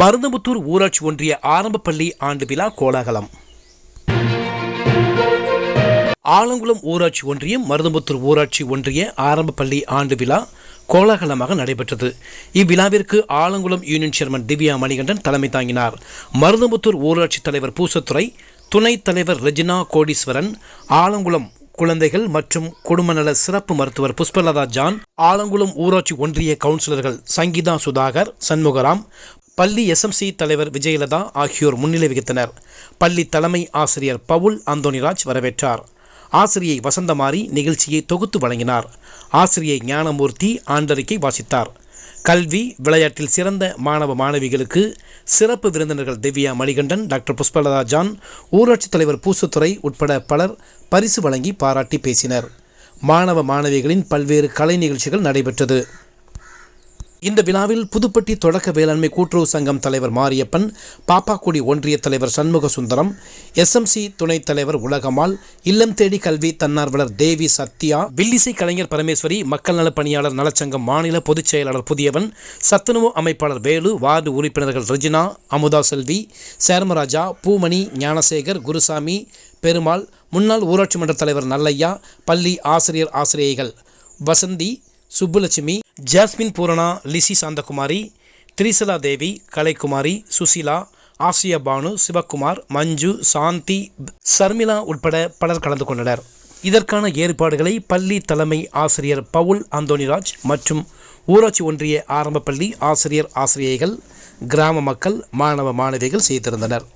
மருதமுத்தூர் ஊராட்சி ஒன்றிய ஆரம்ப பள்ளி ஆண்டு விழா கோலாகலம். ஆலங்குளம் ஊராட்சி ஒன்றியம் மருதமுத்தூர் ஊராட்சி ஒன்றிய ஆரம்ப பள்ளி ஆண்டு விழா கோலாகலமாக நடைபெற்றது. இவ்விழாவிற்கு ஆலங்குளம் யூனியன் சேர்மன் திவ்யா மணிகண்டன் தலைமை தாங்கினார். மருதமுத்தூர் ஊராட்சி தலைவர் பூசத்துறை துணைத் தலைவர் ரெஜினா கோடீஸ்வரன் ஆலங்குளம் குழந்தைகள் மற்றும் குடும்பநல சிறப்பு மருத்துவர் புஷ்பலதா ஜான் ஆலங்குளம் ஊராட்சி ஒன்றிய கவுன்சிலர்கள் சங்கீதா சுதாகர் சண்முகராம் பள்ளி எஸ்எம்சி தலைவர் விஜயலதா ஆகியோர் முன்னிலை வகித்தனர். பள்ளி தலைமை ஆசிரியர் பவுல் அந்தோனிராஜ் வரவேற்றார். ஆசிரியை வசந்தமாரி நிகழ்ச்சியை தொகுத்து வழங்கினார். ஆசிரியை ஞானமூர்த்தி ஆண்டறிக்கை வாசித்தார். கல்வி விளையாட்டில் சிறந்த மாணவ மாணவிகளுக்கு சிறப்பு விருந்தினர்கள் திவ்யா மணிகண்டன் டாக்டர் புஷ்பலதா ஜான் ஊராட்சித் தலைவர் பூசுத்துறை உட்பட பலர் பரிசு வழங்கி பாராட்டி பேசினர். மாணவ மாணவிகளின் பல்வேறு கலை நிகழ்ச்சிகள் நடைபெற்றது. இந்த விழாவில் புதுப்பட்டி தொடக்க வேளாண்மை கூட்டுறவு சங்கம் தலைவர் மாரியப்பன் பாப்பாக்குடி ஒன்றிய தலைவர் சண்முக சுந்தரம் எஸ்எம்சி துணைத் தலைவர் உலகமால் இல்லம் தேடி கல்வி தன்னார்வலர் தேவி சத்யா வில்லிசை கலைஞர் பரமேஸ்வரி மக்கள் நலப் பணியாளர் நலச்சங்கம் மாநில பொதுச் செயலாளர் புதியவன் சத்துணவு அமைப்பாளர் வேலு வார்டு உறுப்பினர்கள் ரஜினா அமுதா செல்வி சேர்மராஜா பூமணி ஞானசேகர் குருசாமி பெருமாள் முன்னாள் ஊராட்சி மன்ற தலைவர் நல்லையா பள்ளி ஆசிரியர் ஆசிரியைகள் வசந்தி சுப்புலட்சுமி ஜாஸ்மின் பூரணா லிசி சாந்தகுமாரி திரிசலா தேவி கலைக்குமாரி சுசிலா ஆசியா பானு சிவகுமார் மஞ்சு சாந்தி சர்மிளா உட்பட பலர் கலந்து கொண்டனர். இதற்கான ஏற்பாடுகளை பள்ளி தலைமை ஆசிரியர் பவுல் அந்தோனிராஜ் மற்றும் ஊராட்சி ஒன்றிய ஆரம்ப பள்ளி ஆசிரியர் ஆசிரியைகள் கிராம மக்கள் மாணவ மாணவிகள் செய்திருந்தனர்.